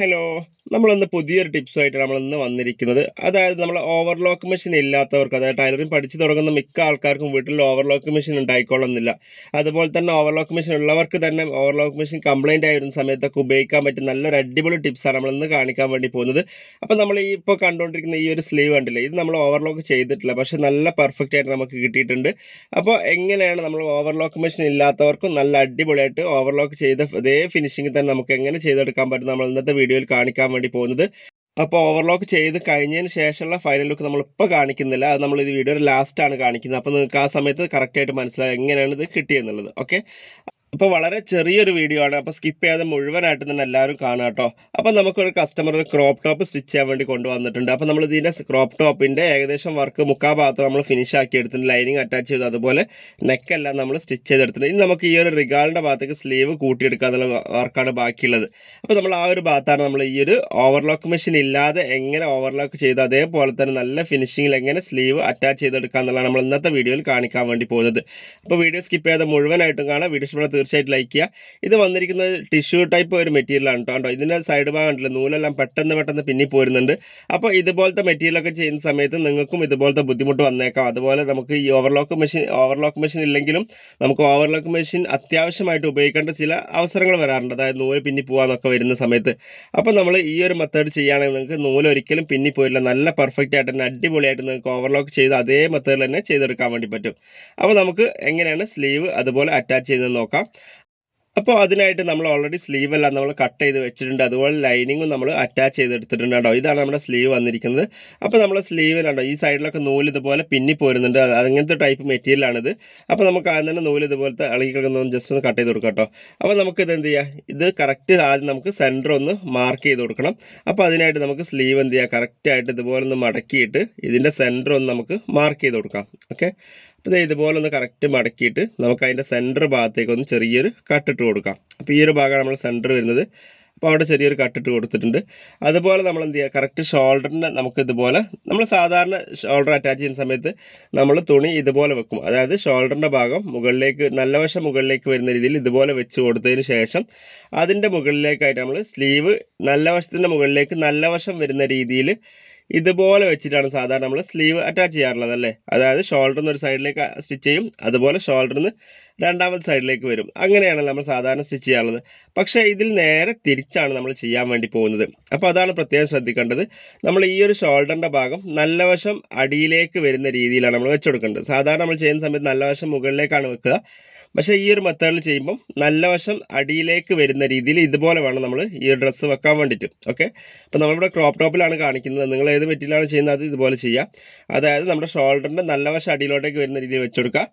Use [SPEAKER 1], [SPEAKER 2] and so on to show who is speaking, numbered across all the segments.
[SPEAKER 1] Hello നമ്മളിന്ന് പുതിയൊരു ടിപ്സുമായിട്ട് നമ്മൾ ഇന്ന് വന്നിരിക്കുന്നത്. അതായത് നമ്മൾ ഓവർലോക്ക് മെഷീൻ ഇല്ലാത്തവർക്ക് അതായത് ടൈലറിംഗ് പഠിച്ചു തുടങ്ങുന്ന മിക്ക ആൾക്കാർക്കും വീട്ടിൽ ഓവർലോക്ക് മെഷീൻ ഉണ്ടായിക്കൊള്ളുന്നില്ല. അതുപോലെ തന്നെ ഓവർലോക്ക് മെഷീൻ ഉള്ളവർക്ക് തന്നെ ഓവർലോക്ക് മെഷീൻ കംപ്ലൈന്റ് ആയിരുന്ന സമയത്തൊക്കെ ഉപയോഗിക്കാൻ പറ്റും നല്ലൊരു അടിപൊളി ടിപ്സാണ് നമ്മൾ ഇന്ന് കാണിക്കാൻ വേണ്ടി പോകുന്നത്. അപ്പോൾ നമ്മൾ ഈ ഇപ്പോൾ കണ്ടുകൊണ്ടിരിക്കുന്ന ഈ ഒരു സ്ലീവ് കണ്ടില്ലേ ഇത് നമ്മൾ ഓവർലോക്ക് ചെയ്തിട്ടില്ല പക്ഷേ നല്ല പെർഫെക്റ്റ് ആയിട്ട് നമുക്ക് കിട്ടിയിട്ടുണ്ട്. അപ്പോൾ എങ്ങനെയാണ് നമ്മൾ ഓവർലോക്ക് മെഷീൻ ഇല്ലാത്തവർക്കും നല്ല അടിപൊളിയായിട്ട് ഓവർലോക്ക് ചെയ്ത അതേ ഫിനിഷിംഗ് തന്നെ നമുക്ക് എങ്ങനെ ചെയ്തെടുക്കാൻ പറ്റും നമ്മൾ ഇന്നത്തെ വീഡിയോയിൽ കാണിക്കാൻ വേണ്ടി പോകുന്നത്. അപ്പോൾ ഓവർലോക്ക് ചെയ്ത് കഴിഞ്ഞതിന് ശേഷമുള്ള ഫൈനൽ ലുക്ക് നമ്മളിപ്പോൾ കാണിക്കുന്നില്ല. അത് നമ്മൾ ഇത് വീഡിയോയുടെ ലാസ്റ്റാണ് കാണിക്കുന്നത്. അപ്പോൾ നിങ്ങൾക്ക് ആ സമയത്ത് കറക്റ്റായിട്ട് മനസ്സിലായി എങ്ങനെയാണ് ഇത് കിട്ടിയെന്നുള്ളത്. ഓക്കെ അപ്പോൾ വളരെ ചെറിയൊരു വീഡിയോ ആണ്. അപ്പോൾ സ്കിപ്പ് ചെയ്യാതെ മുഴുവനായിട്ട് തന്നെ എല്ലാവരും കാണുക കേട്ടോ. അപ്പോൾ നമുക്കൊരു കസ്റ്റമർ ഒരു ക്രോപ്പ് ടോപ്പ് സ്റ്റിച്ച് ചെയ്യാൻ വേണ്ടി കൊണ്ടുവന്നിട്ടുണ്ട്. അപ്പോൾ നമ്മൾ ഇതിന്റെ ക്രോപ്പ് ടോപ്പിന്റെ ഏകദേശം വർക്ക് മുക്കാ ഭാഗത്ത് നമ്മൾ ഫിനിഷ് ആക്കി എടുത്തിട്ടുണ്ട്. ലൈനിങ് അറ്റാച്ച് ചെയ്തു. അതുപോലെ നെക്കെല്ലാം നമ്മൾ സ്റ്റിച്ച് ചെയ്തെടുത്തിട്ടുണ്ട്. ഇനി നമുക്ക് ഈ ഒരു റിഗാളിന്റെ ഭാഗത്തേക്ക് സ്ലീവ് കൂട്ടിയെടുക്കുക എന്നുള്ള വർക്കാണ് ബാക്കിയുള്ളത്. അപ്പോൾ നമ്മൾ ആ ഒരു ഭാഗത്താണ് നമ്മൾ ഈ ഒരു ഓവർലോക്ക് മെഷീൻ ഇല്ലാതെ എങ്ങനെ ഓവർലോക്ക് ചെയ്ത് അതേപോലെ തന്നെ നല്ല ഫിനിഷിങ്ങിൽ എങ്ങനെ സ്ലീവ് അറ്റാച്ച് ചെയ്തെടുക്കുക എന്നുള്ളതാണ് നമ്മൾ ഇന്നത്തെ വീഡിയോയിൽ കാണിക്കാൻ വേണ്ടി പോകുന്നത്. അപ്പോൾ വീഡിയോ സ്കിപ്പ് ചെയ്യാതെ മുഴുവനായിട്ടും കാണാം വീഡിയോ തീർച്ചയായിട്ടും ലൈക്ക് ചെയ്യുക ഇത് വന്നിരിക്കുന്നത് ടിഷ്യൂ ടൈപ്പ് ഒരു മെറ്റീരിയലാണ് കേട്ടോ കണ്ടോ ഇതിന്റെ സൈഡ് ഭാഗം ഉണ്ടല്ലോ നൂലെല്ലാം പെട്ടെന്ന് പെട്ടെന്ന് പിന്നി പോരുന്നുണ്ട്. അപ്പോൾ ഇതുപോലത്തെ മെറ്റീരിയലൊക്കെ ചെയ്യുന്ന സമയത്ത് നിങ്ങൾക്കും ഇതുപോലത്തെ ബുദ്ധിമുട്ട് വന്നേക്കാം. അതുപോലെ നമുക്ക് ഈ ഓവർലോക്ക് മെഷീൻ ഓവർലോക്ക് മെഷീൻ ഇല്ലെങ്കിലും നമുക്ക് ഓവർലോക്ക് മെഷീൻ അത്യാവശ്യമായിട്ട് ഉപയോഗിക്കേണ്ട ചില അവസരങ്ങൾ വരാറുണ്ട്. അതായത് നൂൽ പിന്നി പോകാന്നൊക്കെ വരുന്ന സമയത്ത്. അപ്പോൾ നമ്മൾ ഈ ഒരു മെത്തേഡ് ചെയ്യുകയാണെങ്കിൽ നിങ്ങൾക്ക് നൂൽ ഒരിക്കലും പിന്നി പോയില്ല നല്ല പെർഫെക്റ്റ് ആയിട്ട് തന്നെ അടിപൊളിയായിട്ട് നിങ്ങൾക്ക് ഓവർലോക്ക് ചെയ്ത് അതേ മെത്തേഡിൽ തന്നെ ചെയ്തെടുക്കാൻ വേണ്ടി പറ്റും. അപ്പോൾ നമുക്ക് എങ്ങനെയാണ് സ്ലീവ് അതുപോലെ അറ്റാച്ച് ചെയ്യുന്നത് നോക്കാം. അപ്പോൾ അതിനായിട്ട് നമ്മൾ ഓൾറെഡി സ്ലീവ് എല്ലാം നമ്മൾ കട്ട് ചെയ്ത് വെച്ചിട്ടുണ്ട്. അതുപോലെ ലൈനിങ്ങും നമ്മൾ അറ്റാച്ച് ചെയ്തെടുത്തിട്ടുണ്ട് കേട്ടോ. ഇതാണ് നമ്മുടെ സ്ലീവ് വന്നിരിക്കുന്നത്. അപ്പോൾ നമ്മൾ കണ്ടോ ഈ സൈഡിലൊക്കെ നൂൽ ഇതുപോലെ പിന്നി പോരുന്നുണ്ട്. അങ്ങനത്തെ ടൈപ്പ് മെറ്റീരിയലാണിത് അപ്പോൾ നമുക്ക് ആദ്യം തന്നെ നൂൽ ഇതുപോലത്തെ ഇളകി ജസ്റ്റ് ഒന്ന് കട്ട് ചെയ്ത് കൊടുക്കാം കേട്ടോ. അപ്പോൾ നമുക്ക് ഇത് എന്ത് ചെയ്യാം? ഇത് കറക്റ്റ് ആദ്യം നമുക്ക് സെന്റർ ഒന്ന് മാർക്ക് ചെയ്ത് കൊടുക്കണം. അപ്പോൾ അതിനായിട്ട് നമുക്ക് സ്ലീവ് എന്ത് ചെയ്യുക കറക്റ്റായിട്ട് ഇതുപോലെ ഒന്ന് മടക്കിയിട്ട് ഇതിന്റെ സെന്റർ ഒന്ന് നമുക്ക് മാർക്ക് ചെയ്ത് കൊടുക്കാം. ഓക്കെ അപ്പോൾ ഇതുപോലെ ഒന്ന് കറക്റ്റ് മടക്കിയിട്ട് നമുക്ക് അതിന്റെ സെന്റർ ഭാഗത്തേക്ക് ഒന്ന് ചെറിയൊരു കട്ടിട്ട് കൊടുക്കാം. അപ്പോൾ ഈ ഒരു ഭാഗമാണ് നമ്മൾ സെന്റർ വരുന്നത്. അപ്പോൾ അവിടെ ചെറിയൊരു കട്ടിട്ട് കൊടുത്തിട്ടുണ്ട്. അതുപോലെ നമ്മൾ എന്ത് ചെയ്യുക? കറക്റ്റ് ഷോൾഡറിന്റെ നമുക്ക് ഇതുപോലെ നമ്മൾ സാധാരണ ഷോൾഡർ അറ്റാച്ച് ചെയ്യുന്ന സമയത്ത് നമ്മൾ തുണി ഇതുപോലെ വെക്കും. അതായത് ഷോൾഡറിന്റെ ഭാഗം മുകളിലേക്ക് നല്ല വശം മുകളിലേക്ക് വരുന്ന രീതിയിൽ ഇതുപോലെ വെച്ച് കൊടുത്തതിന് ശേഷം അതിന്റെ മുകളിലേക്കായിട്ട് നമ്മൾ സ്ലീവ് നല്ല വശത്തിന്റെ മുകളിലേക്ക് നല്ല വശം വരുന്ന രീതിയിൽ ഇതുപോലെ വെച്ചിട്ടാണ് സാധാരണ നമ്മൾ സ്ലീവ് അറ്റാച്ച് ചെയ്യാറുള്ളത് അല്ലേ? അതായത് ഷോൾഡറിൽ നിന്ന് ഒരു സൈഡിലേക്ക് സ്റ്റിച്ച് ചെയ്യും. അതുപോലെ ഷോൾഡറിൽ നിന്ന് രണ്ടാമത്തെ സൈഡിലേക്ക് വരും. അങ്ങനെയാണ് നമ്മൾ സാധാരണ സ്റ്റിച്ച് ചെയ്യാറുള്ളത്. പക്ഷേ ഇതിൽ നേരെ തിരിച്ചാണ് നമ്മൾ ചെയ്യാൻ വേണ്ടി പോകുന്നത്. അപ്പോൾ അതാണ് പ്രത്യേകം ശ്രദ്ധിക്കേണ്ടത്. നമ്മൾ ഈ ഒരു ഷോൾഡറിന്റെ ഭാഗം നല്ല വശം അടിയിലേക്ക് വരുന്ന രീതിയിലാണ് നമ്മൾ വെച്ചുകൊടുക്കേണ്ടത്. സാധാരണ നമ്മൾ ചെയ്യുന്ന സമയത്ത് നല്ല വശം മുകളിലേക്കാണ് വെക്കുക. പക്ഷേ ഈ ഒരു മെത്തേഡിൽ ചെയ്യുമ്പം നല്ല വശം അടിയിലേക്ക് വരുന്ന രീതിയിൽ ഇതുപോലെ വേണം നമ്മൾ ഈ ഒരു ഡ്രസ്സ് വെക്കാൻ വേണ്ടിയിട്ട്. ഓക്കെ അപ്പോൾ നമ്മളിവിടെ ക്രോപ്പ് ടോപ്പിലാണ് കാണിക്കുന്നത്. നിങ്ങൾ ഏത് മെറ്റീരിയലാണ് ചെയ്യുന്നത് അത് ഇതുപോലെ ചെയ്യുക അതായത് നമ്മുടെ ഷോൾഡറിന്റെ നല്ല വശം അടിയിലോട്ടേക്ക് വരുന്ന രീതിയിൽ വെച്ചെടുക്കുക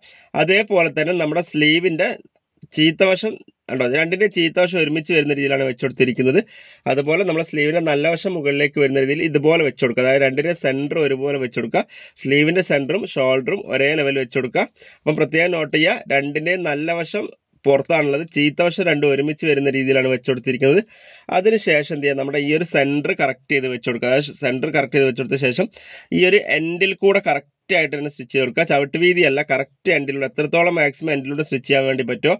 [SPEAKER 1] അതേപോലെ തന്നെ നമ്മുടെ സ്ലീവിന്റെ ചീത്തവശം ഉണ്ടോ രണ്ടിന്റെ ചീത്തവശം ഒരുമിച്ച് വരുന്ന രീതിയിലാണ് വെച്ചുകൊടുത്തിരിക്കുന്നത്. അതുപോലെ നമ്മൾ സ്ലീവിന്റെ നല്ല വശം മുകളിലേക്ക് വരുന്ന രീതിയിൽ ഇതുപോലെ വെച്ച് കൊടുക്കുക അതായത് രണ്ടിന്റെ സെന്റർ ഒരുപോലെ വെച്ച് കൊടുക്കുക സ്ലീവിന്റെ സെന്ററും ഷോൾഡറും ഒരേ ലെവൽ വെച്ച് കൊടുക്കുക അപ്പം പ്രത്യേകം നോട്ട് ചെയ്യുക രണ്ടിന്റെയും നല്ല വശം പുറത്താണുള്ളത്. ചീത്തവശം രണ്ടും ഒരുമിച്ച് വരുന്ന രീതിയിലാണ് വെച്ചുകൊടുത്തിരിക്കുന്നത്. അതിനുശേഷം എന്ത് ചെയ്യുക? നമ്മുടെ ഈ ഒരു സെന്റർ കറക്റ്റ് ചെയ്ത് വെച്ചുകൊടുക്കുക. അതായത് സെന്റർ കറക്റ്റ് ചെയ്ത് വെച്ചുകൊടുത്ത ശേഷം ഈ ഒരു എൻഡിൽ കൂടെ കറക്റ്റ് ആയിട്ട് തന്നെ സ്റ്റിച്ച് ചെയ്ത് കൊടുക്കുക. ചവിട്ട് വീതിയല്ല കറക്റ്റ് എൻഡിലൂടെ എത്രത്തോളം മാക്സിമം എൻഡിലൂടെ സ്റ്റിച്ച് ചെയ്യാൻ വേണ്ടി പറ്റുമോ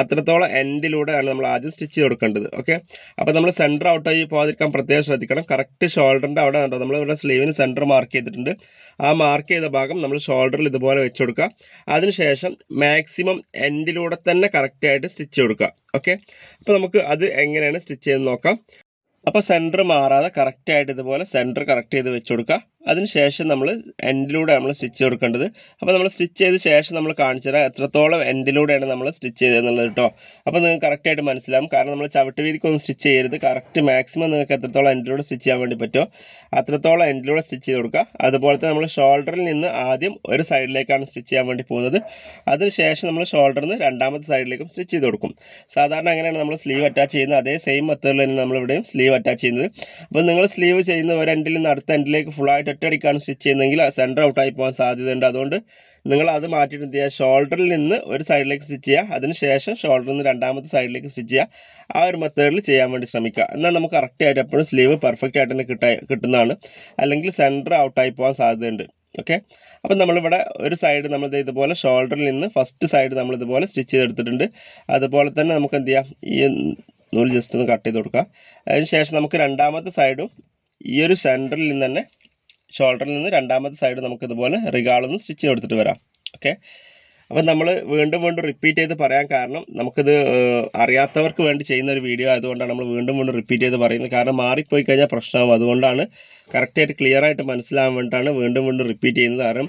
[SPEAKER 1] അത്രത്തോളം എൻഡിലൂടെ ആണ് നമ്മൾ ആദ്യം സ്റ്റിച്ച് കൊടുക്കേണ്ടത്. ഓക്കെ അപ്പോൾ നമ്മൾ സെന്റർ ഔട്ടായി പോകാതിരിക്കാൻ പ്രത്യേകം ശ്രദ്ധിക്കണം. കറക്റ്റ് ഷോൾഡറിന്റെ അവിടെ ഉണ്ടോ നമ്മൾ ഇവിടെ സ്ലീവിന് സെന്റർ മാർക്ക് ചെയ്തിട്ടുണ്ട്. ആ മാർക്ക് ചെയ്ത ഭാഗം നമ്മൾ ഷോൾഡറിൽ ഇതുപോലെ വെച്ച് കൊടുക്കുക. അതിനുശേഷം മാക്സിമം എൻഡിലൂടെ തന്നെ കറക്റ്റായിട്ട് സ്റ്റിച്ച് കൊടുക്കുക. ഓക്കെ അപ്പോൾ നമുക്ക് അത് എങ്ങനെയാണ് സ്റ്റിച്ച് ചെയ്ത് നോക്കാം. അപ്പോൾ സെന്റർ മാറാതെ കറക്റ്റായിട്ട് ഇതുപോലെ സെന്റർ കറക്റ്റ് ചെയ്ത് വെച്ച് കൊടുക്കുക. അതിനുശേഷം നമ്മൾ എൻഡിലൂടെ നമ്മൾ സ്റ്റിച്ച് കൊടുക്കേണ്ടത്. അപ്പോൾ നമ്മൾ സ്റ്റിച്ച് ചെയ്ത ശേഷം നമ്മൾ കാണിച്ചു തരാം എത്രത്തോളം എൻഡിലൂടെയാണ് നമ്മൾ സ്റ്റിച്ച് ചെയ്തതെന്നുള്ളത് കേട്ടോ അപ്പോൾ നിങ്ങൾക്ക് കറക്റ്റായിട്ട് മനസ്സിലാവും. കാരണം നമ്മൾ ചവിട്ട് വീതിക്കൊന്നും സ്റ്റിച്ച് ചെയ്യരുത്. കറക്റ്റ് മാക്സിമം നിങ്ങൾക്ക് എത്രത്തോളം എൻഡിലൂടെ സ്റ്റിച്ച് ചെയ്യാൻ വേണ്ടി പറ്റുമോ അത്രത്തോളം എൻഡിലൂടെ സ്റ്റിച്ച് ചെയ്ത് കൊടുക്കുക. അതുപോലെ തന്നെ നമ്മൾ ഷോൾഡറിൽ നിന്ന് ആദ്യം ഒരു സൈഡിലേക്കാണ് സ്റ്റിച്ച് ചെയ്യാൻ വേണ്ടി പോകുന്നത്. അതിനുശേഷം നമ്മൾ ഷോൾഡറിൽ നിന്ന് രണ്ടാമത്തെ സൈഡിലേക്കും സ്റ്റിച്ച് ചെയ്ത് കൊടുക്കും. സാധാരണ അങ്ങനെയാണ് നമ്മൾ സ്ലീവ് അറ്റാച്ച് ചെയ്യുന്നത്. അതേ സെയിം മെത്തേഡിൽ തന്നെ നമ്മളിവിടെയും സ്ലീവ് അറ്റാച്ച് ചെയ്യുന്നത്. അപ്പോൾ നിങ്ങൾ സ്ലീവ് ചെയ്യുന്ന ഒരു എൻഡിൽ നിന്ന് അടുത്ത എൻഡിലേക്ക് ഫുള്ളായിട്ട് ഒറ്റയടിക്കാണ് സ്റ്റിച്ച് ചെയ്യുന്നതെങ്കിൽ സെന്റർ ഔട്ടായി പോകാൻ സാധ്യതയുണ്ട്. അതുകൊണ്ട് നിങ്ങൾ അത് മാറ്റിയിട്ട് എന്ത് ചെയ്യുക? ഷോൾഡറിൽ നിന്ന് ഒരു സൈഡിലേക്ക് സ്റ്റിച്ച് ചെയ്യുക. അതിനുശേഷം ഷോൾഡറിൽ നിന്ന് രണ്ടാമത്തെ സൈഡിലേക്ക് സ്റ്റിച്ച് ചെയ്യുക. ആ ഒരു മെത്തേഡിൽ ചെയ്യാൻ വേണ്ടി ശ്രമിക്കുക. എന്നാൽ നമുക്ക് കറക്റ്റായിട്ട് എപ്പോഴും സ്ലീവ് പെർഫെക്റ്റ് ആയിട്ട് തന്നെ കിട്ടാ കിട്ടുന്നതാണ്. അല്ലെങ്കിൽ സെന്റർ ഔട്ടായി പോകാൻ സാധ്യതയുണ്ട്. ഓക്കെ അപ്പം നമ്മളിവിടെ ഒരു സൈഡ് നമ്മൾ ഇതുപോലെ ഷോൾഡറിൽ നിന്ന് ഫസ്റ്റ് സൈഡ് നമ്മൾ ഇതുപോലെ സ്റ്റിച്ച് ചെയ്തെടുത്തിട്ടുണ്ട്. അതുപോലെ തന്നെ നമുക്ക് എന്ത് ചെയ്യാം? ഈ നൂൽ ജസ്റ്റ് ഒന്ന് കട്ട് ചെയ്ത് കൊടുക്കുക അതിന് ശേഷം നമുക്ക് രണ്ടാമത്തെ സൈഡും ഈ ഒരു സെന്ററിൽ നിന്ന് തന്നെ ഷോൾഡറിൽ നിന്ന് രണ്ടാമത്തെ സൈഡ് നമുക്ക് ഇതുപോലെ റിഗാളൊന്ന് സ്റ്റിച്ച് കൊടുത്തിട്ട് വരാം. ഓക്കെ അപ്പം നമ്മൾ വീണ്ടും വീണ്ടും റിപ്പീറ്റ് ചെയ്ത് പറയാൻ കാരണം നമുക്കിത് അറിയാത്തവർക്ക് വേണ്ടി ചെയ്യുന്ന ഒരു വീഡിയോ ആയതുകൊണ്ടാണ് നമ്മൾ വീണ്ടും വീണ്ടും റിപ്പീറ്റ് ചെയ്ത് പറയുന്നത്. കാരണം മാറിപ്പോയി കഴിഞ്ഞാൽ പ്രശ്നമാകും അതുകൊണ്ടാണ് കറക്റ്റായിട്ട് ക്ലിയർ ആയിട്ട് മനസ്സിലാകാൻ വേണ്ടിയിട്ടാണ് വീണ്ടും വീണ്ടും റിപ്പീറ്റ് ചെയ്യുന്നത്. കാരണം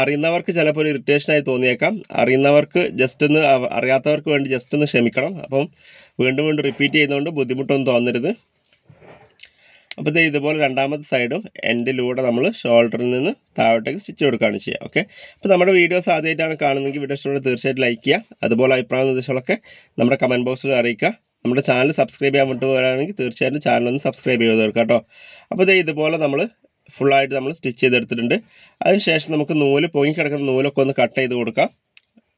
[SPEAKER 1] അറിയുന്നവർക്ക് ചിലപ്പോൾ ഒരു ഇറിറ്റേഷനായി തോന്നിയേക്കാം. അറിയുന്നവർക്ക് ജസ്റ്റ് ഒന്ന് അറിയാത്തവർക്ക് വേണ്ടി ജസ്റ്റ് ഒന്ന് ക്ഷമിക്കണം. അപ്പം വീണ്ടും വീണ്ടും റിപ്പീറ്റ് ചെയ്യുന്നതുകൊണ്ട് ബുദ്ധിമുട്ടൊന്നും തോന്നരുത്. അപ്പോൾ ഇത് ഇതുപോലെ രണ്ടാമത്തെ സൈഡും എൻഡിലൂടെ നമ്മൾ ഷോൾഡറിൽ നിന്ന് താഴോട്ടേക്ക് സ്റ്റിച്ച് കൊടുക്കുകയാണ് ചെയ്യുക ഓക്കെ അപ്പോൾ നമ്മുടെ വീഡിയോസ് ആദ്യമായിട്ടാണ് കാണുന്നതെങ്കിൽ വീഡിയോ ഇഷ്ടമുള്ള തീർച്ചയായിട്ടും ലൈക്ക് ചെയ്യുക. അതുപോലെ അഭിപ്രായ നിർദ്ദേശങ്ങളൊക്കെ നമ്മുടെ കമന്റ് ബോക്സിൽ അറിയിക്കുക. നമ്മുടെ ചാനൽ സബ്സ്ക്രൈബ് ചെയ്യാൻ വിട്ടു പോകാനാണെങ്കിൽ തീർച്ചയായിട്ടും ചാനൽ ഒന്ന് സബ്സ്ക്രൈബ് ചെയ്ത് തീർക്കുക കേട്ടോ. അപ്പോൾ ഇത് ഇതുപോലെ നമ്മൾ ഫുള്ളായിട്ട് നമ്മൾ സ്റ്റിച്ച് ചെയ്തെടുത്തിട്ടുണ്ട്. അതിനുശേഷം നമുക്ക് നൂൽ പൊങ്ങി കിടക്കുന്ന നൂലൊക്കെ ഒന്ന് കട്ട് ചെയ്ത് കൊടുക്കാം.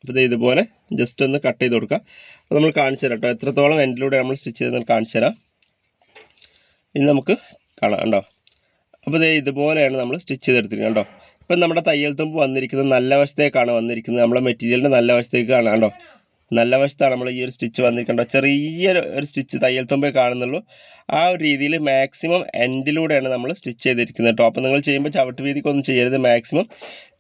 [SPEAKER 1] അപ്പോൾ ഇത് ഇതുപോലെ ജസ്റ്റ് ഒന്ന് കട്ട് ചെയ്ത് കൊടുക്കാം. അപ്പോൾ നമ്മൾ കാണിച്ചു തരാം കേട്ടോ. എത്രത്തോളം എൻഡിലൂടെ നമ്മൾ സ്റ്റിച്ച് ചെയ്തെന്ന് കാണിച്ചു തരാം. ഇനി നമുക്ക് കാണാം കണ്ടോ? അപ്പോൾ ഇതേ ഇതുപോലെയാണ് നമ്മൾ സ്റ്റിച്ച് ചെയ്തെടുത്തിരിക്കുന്നത് കണ്ടോ? ഇപ്പം നമ്മുടെ തയ്യൽ തുമ്പ് വന്നിരിക്കുന്നത് നല്ല വശത്തേക്കാണ് വന്നിരിക്കുന്നത്. നമ്മുടെ മെറ്റീരിയലിന്റെ നല്ല വശത്തേക്കാണ് കണ്ടോ? നല്ല വശത്താണ് നമ്മൾ ഈ ഒരു സ്റ്റിച്ച് വന്നിരിക്കുന്നത് ചെറിയൊരു ഒരു സ്റ്റിച്ച് തയ്യൽ തുമ്പേ കാണുന്നുള്ളൂ. ആ ഒരു രീതിയിൽ മാക്സിമം എൻഡിലൂടെയാണ് നമ്മൾ സ്റ്റിച്ച് ചെയ്തിരിക്കുന്നത്. കേട്ടോ അപ്പോൾ നിങ്ങൾ ചെയ്യുമ്പോൾ ചവിട്ട് വീതിക്കൊന്നും ചെയ്യരുത്. മാക്സിമം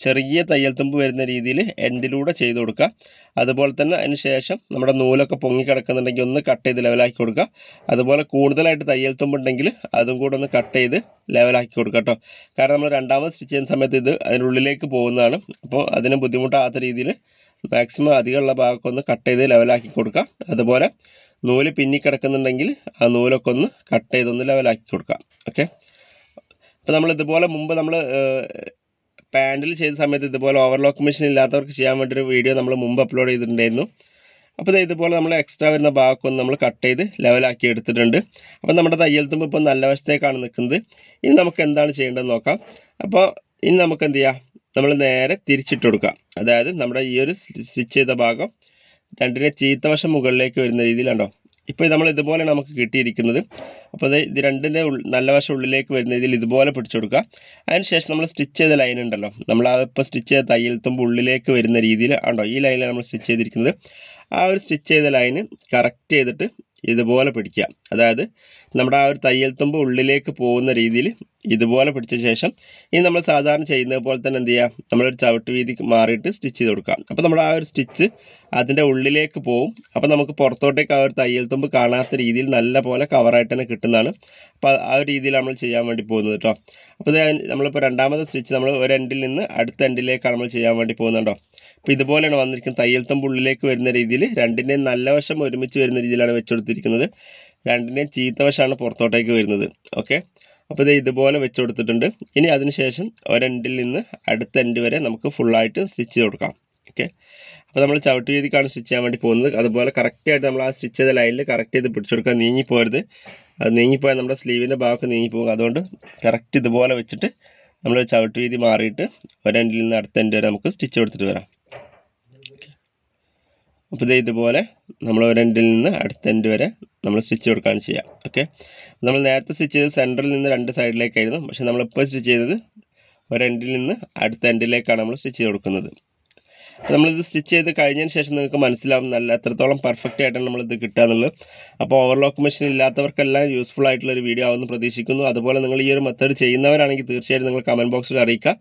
[SPEAKER 1] ചെറിയ തയ്യൽ തുമ്പ് വരുന്ന രീതിയിൽ എൻഡിലൂടെ ചെയ്ത് കൊടുക്കുക. അതുപോലെ തന്നെ അതിന് ശേഷം നമ്മുടെ നൂലൊക്കെ പൊങ്ങി കിടക്കുന്നുണ്ടെങ്കിൽ ഒന്ന് കട്ട് ചെയ്ത് ലെവലാക്കി കൊടുക്കുക. അതുപോലെ കൂടുതലായിട്ട് തയ്യൽ തുമ്പുണ്ടെങ്കിൽ അതും കൂടെ ഒന്ന് കട്ട് ചെയ്ത് ലെവലാക്കി കൊടുക്കുക കേട്ടോ കാരണം നമ്മൾ രണ്ടാമത് സ്റ്റിച്ച് ചെയ്യുന്ന സമയത്ത് ഇത് അതിനുള്ളിലേക്ക് പോകുന്നതാണ്. അപ്പോൾ അതിന് ബുദ്ധിമുട്ടാകാത്ത രീതിയിൽ മാക്സിമം അധികമുള്ള ഭാഗമൊക്കെ ഒന്ന് കട്ട് ചെയ്ത് ലെവലാക്കി കൊടുക്കുക അതുപോലെ നൂൽ പിന്നി കിടക്കുന്നുണ്ടെങ്കിൽ ആ നൂലൊക്കെ ഒന്ന് കട്ട് ചെയ്തൊന്ന് ലെവലാക്കി കൊടുക്കുക ഓക്കെ അപ്പോൾ നമ്മൾ ഇതുപോലെ മുമ്പ് നമ്മൾ പാൻഡിൽ ചെയ്ത സമയത്ത് ഇതുപോലെ ഓവർലോക്ക് മെഷീൻ ഇല്ലാത്തവർക്ക് ചെയ്യാൻ വേണ്ടി ഒരു വീഡിയോ നമ്മൾ മുമ്പ് അപ്ലോഡ് ചെയ്തിട്ടുണ്ടായിരുന്നു. അപ്പോൾ ഇത് ഇതുപോലെ നമ്മൾ എക്സ്ട്രാ വരുന്ന ഭാഗമൊക്കെ നമ്മൾ കട്ട് ചെയ്ത് ലെവലാക്കി എടുത്തിട്ടുണ്ട്. അപ്പോൾ നമ്മുടെ തയ്യൽ തുമ്പ് ഇപ്പോൾ നല്ല വശത്തേക്കാണ് നിൽക്കുന്നത്. ഇനി നമുക്ക് എന്താണ് ചെയ്യേണ്ടതെന്ന് നോക്കാം. അപ്പോൾ ഇനി നമുക്ക് എന്ത് ചെയ്യാം? നമ്മൾ നേരെ തിരിച്ചിട്ട് കൊടുക്കുക അതായത് നമ്മുടെ ഈ ഒരു സ്റ്റിച്ച് ചെയ്ത ഭാഗം രണ്ടിനെ ചീത്ത വശം മുകളിലേക്ക് വരുന്ന രീതിയിലുണ്ടോ ഇപ്പോൾ നമ്മൾ ഇതുപോലെ നമുക്ക് കിട്ടിയിരിക്കുന്നത്. അപ്പോൾ ഇത് ഇത് രണ്ടിന്റെ നല്ല വശം ഉള്ളിലേക്ക് വരുന്ന രീതിയിൽ ഇതുപോലെ പിടിച്ചു കൊടുക്കുക. അതിനുശേഷം നമ്മൾ സ്റ്റിച്ച് ചെയ്ത ലൈൻ ഉണ്ടല്ലോ. നമ്മൾ ആ ഇപ്പോൾ സ്റ്റിച്ച് ചെയ്ത തയ്യൽ തുമ്പ് ഉള്ളിലേക്ക് വരുന്ന രീതിയിൽ ഉണ്ടോ ഈ ലൈനിലാണ് നമ്മൾ സ്റ്റിച്ച് ചെയ്തിരിക്കുന്നത്? ആ ഒരു സ്റ്റിച്ച് ചെയ്ത ലൈന് കറക്റ്റ് ചെയ്തിട്ട് ഇതുപോലെ പിടിക്കുക. അതായത് നമ്മുടെ ആ ഒരു തയ്യൽ തുമ്പ് ഉള്ളിലേക്ക് പോകുന്ന രീതിയിൽ ഇതുപോലെ പിടിച്ച ശേഷം ഇനി നമ്മൾ സാധാരണ ചെയ്യുന്നത് പോലെ തന്നെ എന്ത് ചെയ്യുക? നമ്മളൊരു ചവിട്ട് വീതി മാറിയിട്ട് സ്റ്റിച്ച് ചെയ്ത് കൊടുക്കുക. അപ്പോൾ നമ്മുടെ ആ ഒരു സ്റ്റിച്ച് അതിന്റെ ഉള്ളിലേക്ക് പോകും അപ്പോൾ നമുക്ക് പുറത്തോട്ടേക്ക് ആ ഒരു തയ്യൽ തുമ്പ് കാണാത്ത രീതിയിൽ നല്ല പോലെ കവറായിട്ട് തന്നെ കിട്ടുന്നതാണ്. അപ്പോൾ ആ ഒരു രീതിയിൽ നമ്മൾ ചെയ്യാൻ വേണ്ടി പോകുന്നത് കേട്ടോ. അപ്പോൾ നമ്മളിപ്പോൾ രണ്ടാമത്തെ സ്റ്റിച്ച് നമ്മൾ ഒരു എൻഡിൽ നിന്ന് അടുത്ത എൻഡിലേക്കാണ് നമ്മൾ ചെയ്യാൻ വേണ്ടി പോകുന്നുണ്ടോ അപ്പോൾ ഇതുപോലെയാണ് വന്നിരിക്കുന്നത്. തയ്യൽ തുമ്പ് ഉള്ളിലേക്ക് വരുന്ന രീതിയിൽ രണ്ടിന്റെയും നല്ല വശം ഒരുമിച്ച് വരുന്ന രീതിയിലാണ് വെച്ചുകൊടുത്തിരിക്കുന്നത് രണ്ടിന്റെയും ചീത്ത വശമാണ് പുറത്തോട്ടേക്ക് വരുന്നത്. ഓക്കെ? അപ്പോൾ ഇത് ഇതുപോലെ വെച്ച് കൊടുത്തിട്ടുണ്ട്. ഇനി അതിനുശേഷം ഒരെൻഡിൽ നിന്ന് അടുത്ത എൻഡ് വരെ നമുക്ക് ഫുള്ളായിട്ട് സ്റ്റിച്ച് ചെയ്ത് കൊടുക്കാം. ഓക്കെ അപ്പോൾ നമ്മൾ ചവിട്ട് രീതിക്കാണ് സ്റ്റിച്ച് ചെയ്യാൻ വേണ്ടി പോകുന്നത്. അതുപോലെ കറക്റ്റായിട്ട് നമ്മൾ ആ സ്റ്റിച്ച് ചെയ്ത ലൈനിൽ കറക്റ്റ് ചെയ്ത് പിടിച്ചെടുക്കാൻ നീങ്ങിപ്പോരുത് അത് നീങ്ങിപ്പോയാൽ നമ്മുടെ സ്ലീവിന്റെ ഭാഗമൊക്കെ നീങ്ങിപ്പോകും അതുകൊണ്ട് കറക്റ്റ് ഇതുപോലെ വെച്ചിട്ട് നമ്മൾ ചവിട്ട് രീതി മാറിയിട്ട് ഒരെൻഡിൽ നിന്ന് അടുത്ത എൻഡ് വരെ നമുക്ക് സ്റ്റിച്ച് കൊടുത്തിട്ട് വരാം. അപ്പോൾ ഇത് ഇതുപോലെ നമ്മൾ ഒരെൻഡിൽ നിന്ന് അടുത്ത എൻഡ് വരെ നമ്മൾ സ്റ്റിച്ച് കൊടുക്കുകയാണ് ചെയ്യുക. ഓക്കെ നമ്മൾ നേരത്തെ സ്റ്റിച്ച് ചെയ്തത് സെന്ററിൽ നിന്ന് രണ്ട് സൈഡിലേക്കായിരുന്നു പക്ഷേ നമ്മളിപ്പോൾ സ്റ്റിച്ച് ചെയ്തത് ഒരെൻഡിൽ നിന്ന് അടുത്ത എൻഡിലേക്കാണ് നമ്മൾ സ്റ്റിച്ച് ചെയ്ത് കൊടുക്കുന്നത്. അപ്പോൾ നമ്മളിത് സ്റ്റിച്ച് ചെയ്ത് കഴിഞ്ഞതിന് ശേഷം നിങ്ങൾക്ക് മനസ്സിലാവും നല്ല എത്രത്തോളം പെർഫെക്റ്റ് ആയിട്ടാണ് നമ്മളിത് കിട്ടുക എന്നുള്ളത്. അപ്പോൾ ഓവർലോക്ക് മെഷീൻ ഇല്ലാത്തവർക്കെല്ലാം യൂസ്ഫുൾ ആയിട്ടുള്ള ഒരു വീഡിയോ ആവുമെന്ന് പ്രതീക്ഷിക്കുന്നു. അതുപോലെ നിങ്ങൾ ഈ ഒരു മെത്തേഡ് ചെയ്യുന്നവരാണെങ്കിൽ തീർച്ചയായിട്ടും നിങ്ങൾ കമന്റ് ബോക്സിൽ അറിയിക്കുക.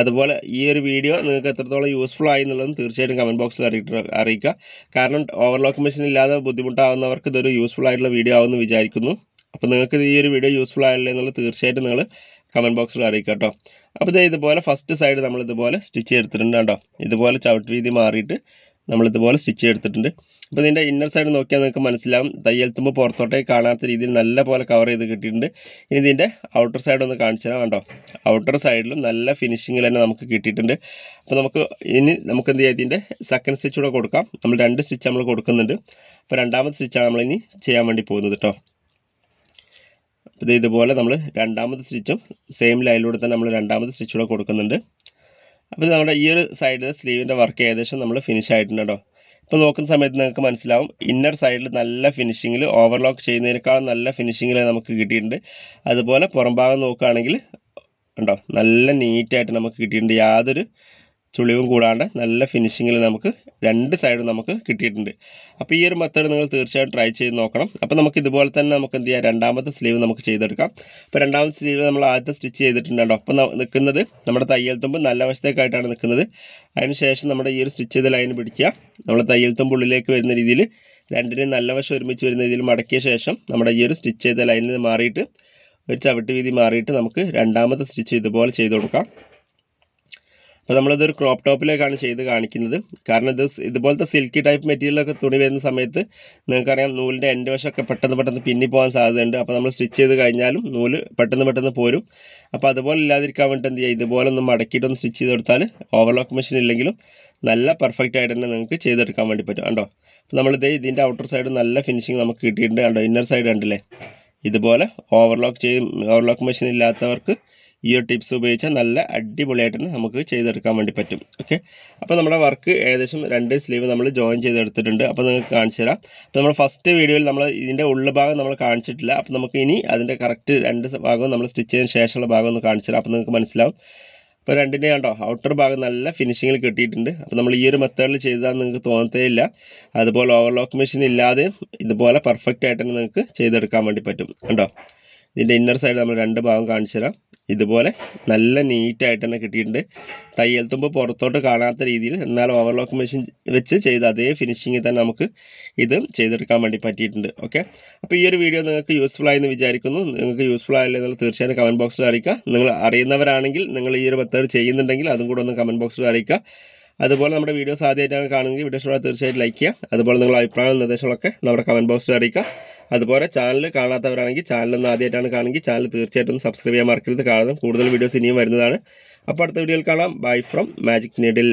[SPEAKER 1] അതുപോലെ ഈ ഒരു വീഡിയോ നിങ്ങൾക്ക് എത്രത്തോളം യൂസ്ഫുൾ ആയി എന്നുള്ളതും തീർച്ചയായിട്ടും കമന്റ് ബോക്സിൽ അറിയിക്കുക അറിയിക്കുക. കാരണം ഓവർലോക്ക് മെഷീൻ ഇല്ലാതെ ബുദ്ധിമുട്ടാവുന്നവർക്ക് ഇതൊരു യൂസ്ഫുൾ ആയിട്ടുള്ള വീഡിയോ ആവുമെന്ന് വിചാരിക്കുന്നു. അപ്പോൾ നിങ്ങൾക്ക് ഈ ഒരു വീഡിയോ യൂസ്ഫുൾ ആയല്ലേ എന്നുള്ളത് തീർച്ചയായിട്ടും നിങ്ങൾ കമന്റ് ബോക്സിൽ അറിയിക്കുക കേട്ടോ. അപ്പോൾ ഇതേ ഇതുപോലെ ഫസ്റ്റ് സൈഡ് നമ്മൾ ഇതുപോലെ സ്റ്റിച്ച് ചെയ്തെടുത്തിട്ടുണ്ട് കേട്ടോ. ഇതുപോലെ ചവിട്ട് വീതി മാറിയിട്ട് നമ്മളിതുപോലെ സ്റ്റിച്ച് ചെയ്തെടുത്തിട്ടുണ്ട് അപ്പോൾ ഇതിന്റെ ഇന്നർ സൈഡ് നോക്കിയാൽ നിങ്ങൾക്ക് മനസ്സിലാവും. തയ്യൽത്തുമ്പോൾ തുമ്പ് പുറത്തോട്ടേക്ക് കാണാത്ത രീതിയിൽ നല്ല പോലെ കവർ ചെയ്ത് കിട്ടിയിട്ടുണ്ട്. ഇനി ഇതിന്റെ ഔട്ടർ സൈഡ് ഒന്ന് കാണിച്ചു തരാം കണ്ടോ ഔട്ടർ സൈഡിലും നല്ല ഫിനിഷിങ്ങിൽ തന്നെ നമുക്ക് കിട്ടിയിട്ടുണ്ട്. അപ്പോൾ നമുക്ക് ഇനി നമുക്ക് എന്ത് ചെയ്യാം? ഇതിന്റെ സെക്കൻഡ് സ്റ്റിച്ച് കൂടെ കൊടുക്കാം. നമ്മൾ രണ്ട് സ്റ്റിച്ച് നമ്മൾ കൊടുക്കുന്നുണ്ട്. അപ്പോൾ രണ്ടാമത്തെ സ്റ്റിച്ചാണ് നമ്മളിനി ചെയ്യാൻ വേണ്ടി പോകുന്നത് കേട്ടോ. ഇത് ഇതുപോലെ നമ്മൾ രണ്ടാമത് സ്റ്റിച്ചും സെയിം ലൈനിലൂടെ തന്നെ നമ്മൾ രണ്ടാമത് സ്റ്റിച്ചൂടെ കൊടുക്കുന്നുണ്ട്. അപ്പോൾ നമ്മുടെ ഈ ഒരു സൈഡിൽ സ്ലീവിന്റെ വർക്ക് ഏകദേശം നമ്മൾ ഫിനിഷ് ആയിട്ടുണ്ട് കേട്ടോ ഇപ്പോൾ നോക്കുന്ന സമയത്ത് നിങ്ങൾക്ക് മനസ്സിലാവും ഇന്നർ സൈഡിൽ നല്ല ഫിനിഷിങ്ങിൽ ഓവർലോക്ക് ചെയ്യുന്നതിനേക്കാളും നല്ല ഫിനിഷിങ്ങിൽ നമുക്ക് കിട്ടിയിട്ടുണ്ട്. അതുപോലെ പുറം ഭാഗം നോക്കുകയാണെങ്കിൽ ഉണ്ടോ നല്ല നീറ്റായിട്ട് നമുക്ക് കിട്ടിയിട്ടുണ്ട് യാതൊരു ചുളിവും കൂടാണ്ട് നല്ല ഫിനിഷിങ്ങിൽ നമുക്ക് രണ്ട് സൈഡും നമുക്ക് കിട്ടിയിട്ടുണ്ട്. അപ്പോൾ ഈ ഒരു മെത്തേഡ് നിങ്ങൾ തീർച്ചയായും ട്രൈ ചെയ്ത് നോക്കണം. അപ്പോൾ നമുക്ക് ഇതുപോലെ തന്നെ നമുക്ക് എന്ത് ചെയ്യാം? രണ്ടാമത്തെ സ്ലീവ് നമുക്ക് ചെയ്തെടുക്കാം. അപ്പോൾ രണ്ടാമത്തെ സ്ലീവ് നമ്മൾ ആദ്യത്തെ സ്റ്റിച്ച് ചെയ്തിട്ടുണ്ടോ അപ്പോൾ നിൽക്കുന്നത് നമ്മുടെ തയ്യൽ തുമ്പ് നല്ല വശത്തേക്കായിട്ടാണ് നിൽക്കുന്നത്. അതിനുശേഷം നമ്മുടെ ഈ ഒരു സ്റ്റിച്ച് ചെയ്ത ലൈൻ പിടിക്കുക. നമ്മുടെ തയ്യൽ തുമ്പ് ഉള്ളിലേക്ക് വരുന്ന രീതിയിൽ രണ്ടിനെയും നല്ല വശം ഒരുമിച്ച് വരുന്ന രീതിയിൽ മടക്കിയ ശേഷം നമ്മുടെ ഈ ഒരു സ്റ്റിച്ച് ചെയ്ത ലൈനിൽ നിന്ന് മാറിയിട്ട് ഒരു ചവിട്ട് വീതി മാറിയിട്ട് നമുക്ക് രണ്ടാമത്തെ സ്റ്റിച്ച് ഇതുപോലെ ചെയ്ത് കൊടുക്കാം. അപ്പോൾ നമ്മളിതൊരു ക്രോപ്പ് ടോപ്പിലേക്കാണ് ചെയ്ത് കാണിക്കുന്നത്. കാരണം ഇത് ഇതുപോലത്തെ സിൽക്കി ടൈപ്പ് മെറ്റീരിയലൊക്കെ തുണി വരുന്ന സമയത്ത് നിങ്ങൾക്കറിയാം നൂലിന്റെ എന്റെ വശമൊക്കെ പെട്ടെന്ന് പെട്ടെന്ന് പിന്നി പോകാൻ സാധ്യതയുണ്ട്. അപ്പോൾ നമ്മൾ സ്റ്റിച്ച് ചെയ്ത് കഴിഞ്ഞാലും നൂൽ പെട്ടെന്ന് പെട്ടെന്ന് പോരും. അപ്പോൾ അതുപോലെ ഇല്ലാതിരിക്കാൻ വേണ്ടി എന്ത് ചെയ്യുക ഇതുപോലെ ഒന്ന് മടക്കിയിട്ടൊന്ന് സ്റ്റിച്ച് ചെയ്ത് കൊടുത്താൽ ഓവർലോക്ക് മെഷീൻ ഇല്ലെങ്കിലും നല്ല പെർഫെക്റ്റ് ആയിട്ട് തന്നെ നിങ്ങൾക്ക് ചെയ്തെടുക്കാൻ വേണ്ടി പറ്റും. കണ്ടോ? അപ്പോൾ നമ്മളിത് ഇതിന്റെ ഔട്ടർ സൈഡ് നല്ല ഫിനിഷിങ് നമുക്ക് കിട്ടിയിട്ടുണ്ട്. കണ്ടോ? ഇന്നർ സൈഡ് ഉണ്ടല്ലേ ഇതുപോലെ ഓവർലോക്ക് ചെയ്യും ഓവർലോക്ക് മെഷീൻ ഇല്ലാത്തവർക്ക് ഈ ഒരു ടിപ്സ് ഉപയോഗിച്ചാൽ നല്ല അടിപൊളിയായിട്ട് തന്നെ നമുക്ക് ചെയ്തെടുക്കാൻ വേണ്ടി പറ്റും. ഓക്കെ അപ്പോൾ നമ്മുടെ വർക്ക് ഏകദേശം രണ്ട് സ്ലീവ് നമ്മൾ ജോയിൻ ചെയ്തെടുത്തിട്ടുണ്ട്. അപ്പോൾ നിങ്ങൾക്ക് കാണിച്ചു തരാം. അപ്പോൾ നമ്മൾ ഫസ്റ്റ് വീഡിയോയിൽ നമ്മൾ ഇതിന്റെ ഭാഗം നമ്മൾ കാണിച്ചിട്ടില്ല. അപ്പോൾ നമുക്ക് ഇനി അതിന്റെ കറക്റ്റ് രണ്ട് ഭാഗവും നമ്മൾ സ്റ്റിച്ച് ചെയ്തതിന് ശേഷമുള്ള ഭാഗം ഒന്ന് കാണിച്ചു തരാം. അപ്പോൾ നിങ്ങൾക്ക് മനസ്സിലാവും. അപ്പോൾ രണ്ടിന്റെ കണ്ടോ? ഔട്ടർ ഭാഗം നല്ല ഫിനിഷിങ്ങിൽ കിട്ടിയിട്ടുണ്ട്. അപ്പോൾ നമ്മൾ ഈ ഒരു മെത്തേഡിൽ ചെയ്താൽ നിങ്ങൾക്ക് തോന്നത്തേ ഇല്ല അതുപോലെ ഓവർലോക്ക് മെഷീൻ ഇല്ലാതെ ഇതുപോലെ പെർഫെക്റ്റ് ആയിട്ട് തന്നെ നിങ്ങൾക്ക് ചെയ്തെടുക്കാൻ വേണ്ടി പറ്റും. കണ്ടോ? ഇതിന്റെ ഇന്നർ സൈഡ് നമ്മൾ രണ്ട് ഭാഗം കാണിച്ചു തരാം. ഇതുപോലെ നല്ല നീറ്റായിട്ട് തന്നെ കിട്ടിയിട്ടുണ്ട്. തയ്യൽ തുമ്പ് പുറത്തോട്ട് കാണാത്ത രീതിയിൽ എന്നാൽ ഓവർലോക്ക് മെഷീൻ വെച്ച് ചെയ്ത അതേ ഫിനിഷിങ്ങിൽ തന്നെ നമുക്ക് ഇത് ചെയ്തെടുക്കാൻ വേണ്ടി പറ്റിയിട്ടുണ്ട്. ഓക്കെ അപ്പോൾ ഈ ഒരു വീഡിയോ നിങ്ങൾക്ക് യൂസ്ഫുൾ ആയെന്ന് വിചാരിക്കുന്നു. നിങ്ങൾക്ക് യൂസ്ഫുൾ ആയില്ല തീർച്ചയായും കമന്റ് ബോക്സിൽ അറിയിക്കുക. നിങ്ങൾ അറിയുന്നവരാണെങ്കിൽ നിങ്ങൾ ഈ ഒരു മെത്തേഡ് ചെയ്യുന്നുണ്ടെങ്കിൽ അതും കൂടെ ഒന്ന് കമന്റ് ബോക്സിൽ അറിയിക്കുക. അതുപോലെ നമ്മുടെ വീഡിയോസ് ആദ്യമായിട്ടാണ് വീഡിയോ ഇഷ്ടപ്പെട്ടാൽ തീർച്ചയായിട്ടും ലൈക്ക് ചെയ്യുക. അതുപോലെ നിങ്ങളുടെ അഭിപ്രായവും നിർദ്ദേശങ്ങളൊക്കെ നമ്മുടെ കമന്റ് ബോക്സിൽ അറിയിക്കുക. അതുപോലെ ചാനൽ കാണാത്തവരാണെങ്കിൽ ചാനൽ ഒന്ന് ആദ്യമായിട്ടാണ് കാണുമെങ്കിൽ ചാനൽ തീർച്ചയായിട്ടും സബ്സ്ക്രൈബ് ചെയ്യാൻ മറക്കരുത്. കാരണം കൂടുതൽ വീഡിയോസ് ഇനിയും വരുന്നതാണ്. അപ്പോൾ അടുത്ത വീഡിയോയിൽ കാണാം. Bye from magic needle